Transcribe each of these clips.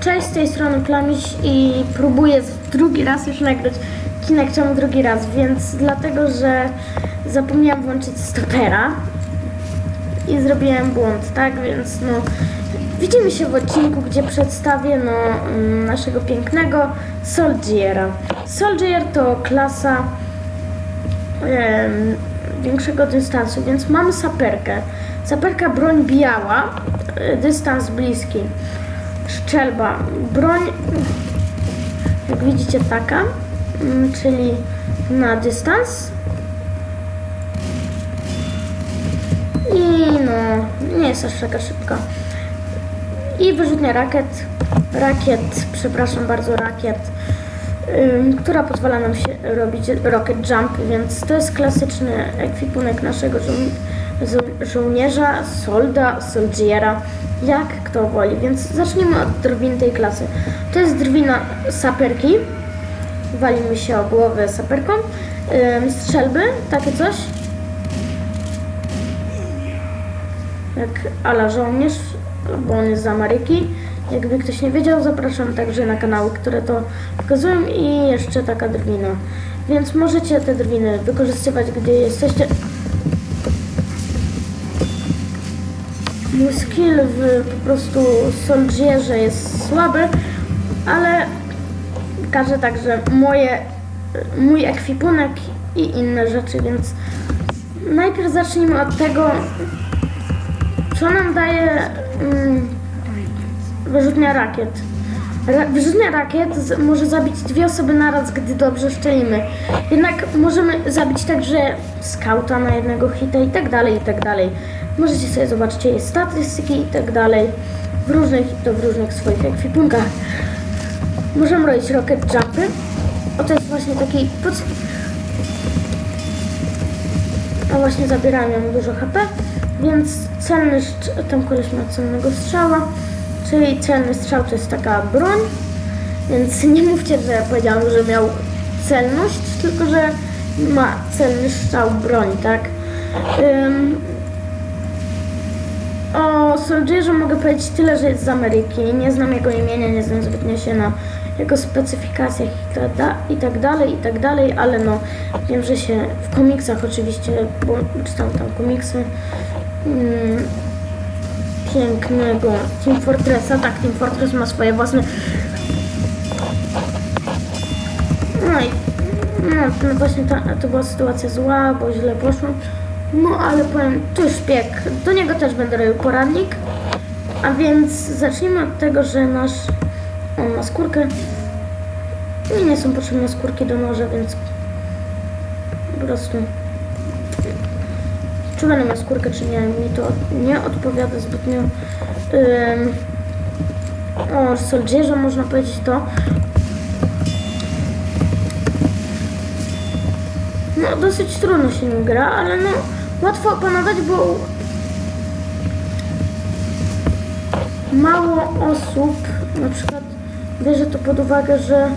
Cześć, z tej strony Klamiś i próbuję drugi raz już nagrać odcinek czemu drugi raz, więc dlatego, że zapomniałam włączyć stopera i zrobiłem błąd, tak, więc no widzimy się w odcinku, gdzie przedstawię no mm, naszego pięknego Soldiera. Soldier to klasa em, większego dystansu, więc mamy saperkę. Saperka broń biała, e, dystans bliski. Szczelba, broń jak widzicie taka, mm, czyli na dystans. I no, nie jest aż taka szybka. I wyrzutnia rakiet, rakiet, przepraszam bardzo, rakiet, ym, która pozwala nam się robić rocket jump, więc to jest klasyczny ekwipunek naszego żo- żo- żołnierza, solda, soldiera, jak kto woli. Więc zacznijmy od drwin tej klasy. To jest drwina saperki, walimy się o głowę saperką, ym, strzelby, takie coś, jak ala żołnierz, bo on jest z Ameryki. Jakby ktoś nie wiedział, zapraszam także na kanały, które to pokazują i jeszcze taka drwina. Więc możecie te drwiny wykorzystywać, gdy jesteście... Mój skill w po prostu soldierze jest słaby, ale każę także moje, mój ekwipunek i inne rzeczy, więc najpierw zacznijmy od tego, co nam daje mm, wyrzutnia rakiet? Ra wyrzutnia rakiet może zabić dwie osoby naraz, gdy dobrze szczelimy. Jednak możemy zabić także skauta na jednego hita i tak dalej, i tak dalej. Możecie sobie zobaczyć jej statystyki i tak dalej w różnych, to w różnych swoich ekwipunkach. Możemy robić rocket jumpy. O, to jest właśnie taki pod... A właśnie zabierałem ją dużo HP, więc celny, tam koleś ma celnego strzała, czyli celny strzał to jest taka broń, więc nie mówcie, że ja powiedziałam, że miał celność, tylko że ma celny strzał broń, tak? Ym, Soldierze mogę powiedzieć tyle, że jest z Ameryki. Nie znam jego imienia, nie znam zbytnio się na jego specyfikacjach i tak, dalej, i tak dalej, ale no wiem, że się w komiksach oczywiście, bo czytam tam komiksy mm, pięknego Team Fortressa. Tak, Team Fortress ma swoje własne no i no, no właśnie ta, to była sytuacja zła, bo źle poszło. No ale powiem, to już szpieg. Do niego też będę robił poradnik. A więc zacznijmy od tego, że nasz on ma skórkę. Mi nie są potrzebne skórki do noża, więc po prostu czy będę miał skórkę, czy nie, mi to nie odpowiada zbytnio. Ym, o Soldierze można powiedzieć to. No, dosyć trudno się nim gra, ale no, łatwo opanować, bo mało osób na przykład bierze to pod uwagę, że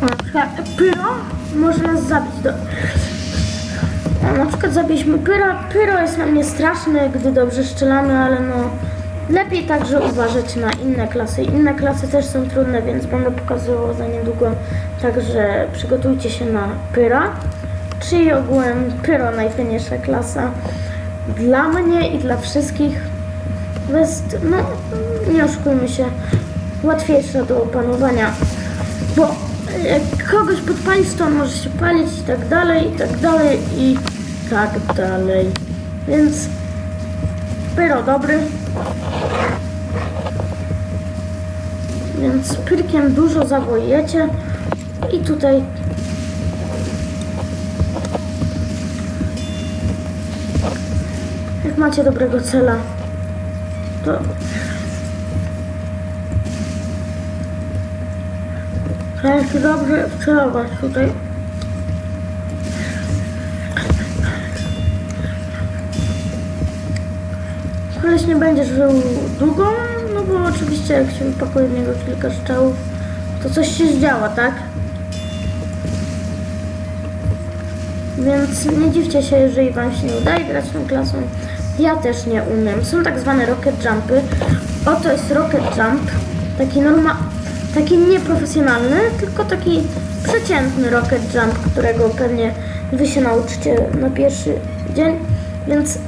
na przykład pyro może nas zabić do... A na przykład zabiliśmy pyra. Pyro jest na mnie straszny, gdy dobrze strzelamy, ale no lepiej także uważać na inne klasy. Inne klasy też są trudne, więc będę pokazywał za niedługo. Także przygotujcie się na pyra. Czyli ogółem pyro najfajniejsza klasa dla mnie i dla wszystkich. Jest, no nie oszukujmy się, łatwiejsza do opanowania, bo jak kogoś podpalisz, to on może się palić i tak dalej, i tak dalej, i tak dalej. Więc pyro dobry. Więc pyrkiem dużo zawojecie i tutaj jak macie dobrego cela, to Trzeba się dobrze wcelować tutaj. Koleś nie będzie żył długo, no bo oczywiście jak się wypakuje w niego kilka strzałów, to coś się zdziała, tak? Więc nie dziwcie się, jeżeli wam się nie udaje grać tą klasą. Ja też nie umiem. Są tak zwane rocket jumpy. Oto jest rocket jump. Taki norma... Taki nieprofesjonalny, tylko taki przeciętny rocket jump, którego pewnie wy się nauczycie na pierwszy dzień. Więc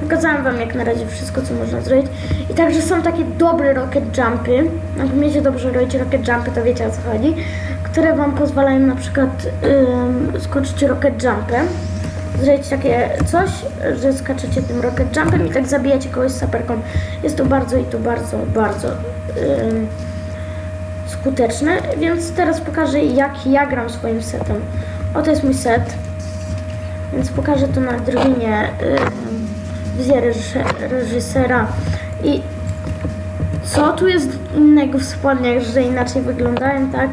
Pokazałam wam jak na razie wszystko, co można zrobić. I także są takie dobre rocket jumpy. Jak umiecie dobrze robić rocket jumpy, to wiecie o co chodzi. Które wam pozwalają na przykład skoczyć rocket jumpem. Zrobić takie coś, że skaczecie tym rocket jumpem i tak zabijacie kogoś saperką. Jest to bardzo i to bardzo, bardzo skuteczne. Więc teraz pokażę jak ja gram swoim setem. Oto jest mój set. Więc pokażę to na drobinie ym, reżyse- reżysera i co tu jest innego w spodniach, że inaczej wyglądają, tak?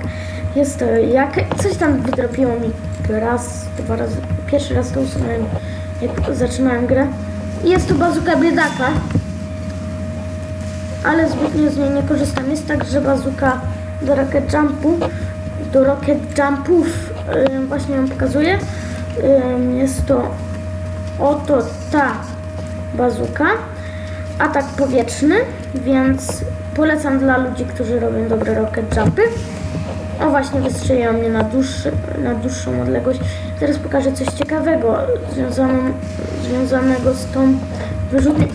Jest to jak coś tam wydropiło mi raz, dwa razy, pierwszy raz to usunąłem, jak zaczynałem grę. Jest to bazuka biedaka, ale zbytnio z niej nie korzystam. Jest także bazuka do rocket jumpu, do rocket jumpów, właśnie ją pokazuję. Jest to oto ta bazuka. Atak powietrzny, więc polecam dla ludzi, którzy robią dobre rocket jumpy. O właśnie wystrzeliła mnie na, dłuższy, na dłuższą odległość. Teraz pokażę coś ciekawego związaną, związanego z tą wyrzutnią.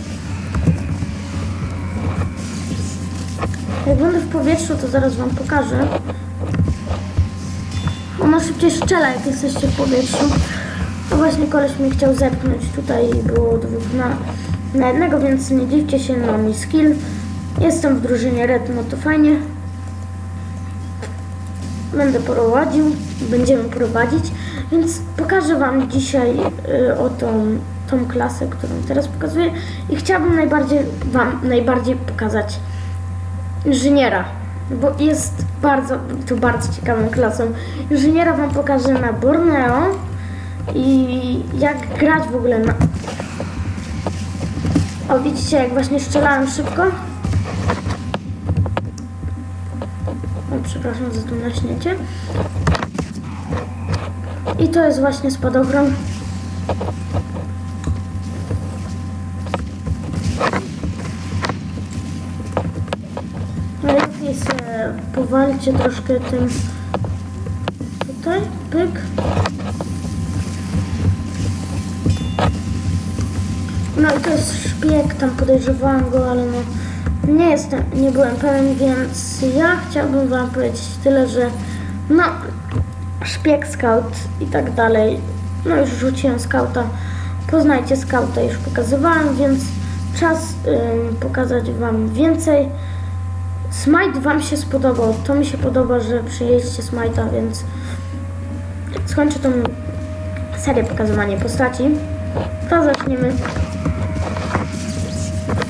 Jak będę w powietrzu, to zaraz wam pokażę. Ona szybciej strzela, jak jesteście w powietrzu. No właśnie koleś mnie chciał zepchnąć. Tutaj było dwóch na, na jednego, więc nie dziwcie się na mój skill. Jestem w drużynie Red, no to fajnie. Będę prowadził, będziemy prowadzić, więc pokażę Wam dzisiaj y, o tą, tą klasę, którą teraz pokazuję i chciałabym najbardziej Wam najbardziej pokazać inżyniera, bo jest bardzo, to bardzo ciekawą klasą. Inżyniera Wam pokażę na Borneo i jak grać w ogóle na... O, widzicie, jak właśnie strzelałem szybko? O, przepraszam za to naśnięcie. I to jest właśnie spadochron. Najlepiej sobie powalcie troszkę tym tutaj, pyk. No i to jest szpieg, tam podejrzewałam go, ale no nie jestem, nie byłem pewien, więc ja chciałbym wam powiedzieć tyle, że no szpieg, scout i tak dalej. No już rzuciłem skauta. Poznajcie skauta, już pokazywałem, więc czas ym, pokazać wam więcej. Smite wam się spodobał. To mi się podoba, że przyjeździcie Smite'a, więc skończę tą serię pokazywania postaci. To zaczniemy.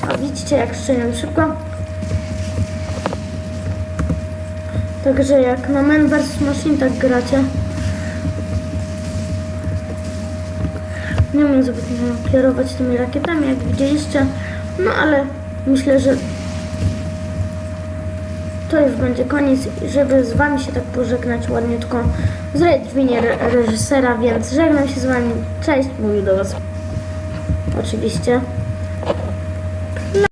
A widzicie jak strzeliłem szybko? Także jak na Man vs Machine tak gracie. Nie umiem zbytnio kierować tymi rakietami, jak widzieliście. No ale myślę, że to już będzie koniec, żeby z wami się tak pożegnać ładniutko. Zrobię dźwignię re- reżysera, więc żegnam się z wami. Cześć, mówił do was. Oczywiście.